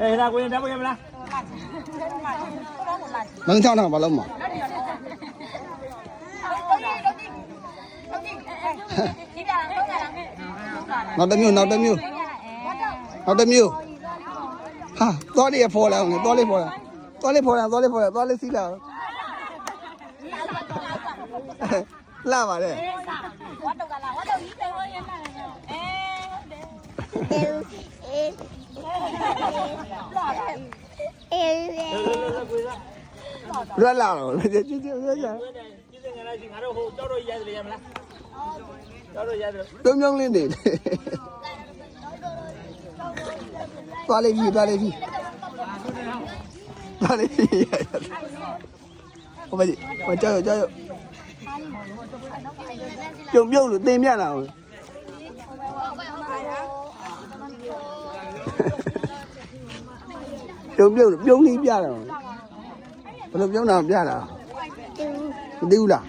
အေးဒါကိုရင်ဓာတ်ပေါ်ရမလားမင်းချောင်းတော့ဘာလို့မနောက်တစ်မျိုးနောက်တစ်မျိုးနောက်တစ်မျိုးဟာသွားလေးဖော်လာအောင်လေသွားလေးဖော်လာသွားလေးဖော်လာသွားလေးဖော်လာသွားလေးစီးလာလာပါလေရ လာတော့ကြည့်ကြည့်ကြည့်ကြည့်ကျေးဇူးငါလိုက်စီငါတို့ဟိုကြောက်တော့ရိုက်တယ်ရမလားကြောက်တော့ရိုက်တယ်ပြုံးပြုံးလေးနေသွားလေးပြီသွားလေးပြီသွားလေးပြီဟိုမကြီးဟိုကြောက်ကြောက်ပြုံးပြုံးလို့တင်ပြလာအောင် ပြုံးပြုံးပြုံးလေးပြတာဘယ်လိုပြုံးတာပြတာမသိဘူးလား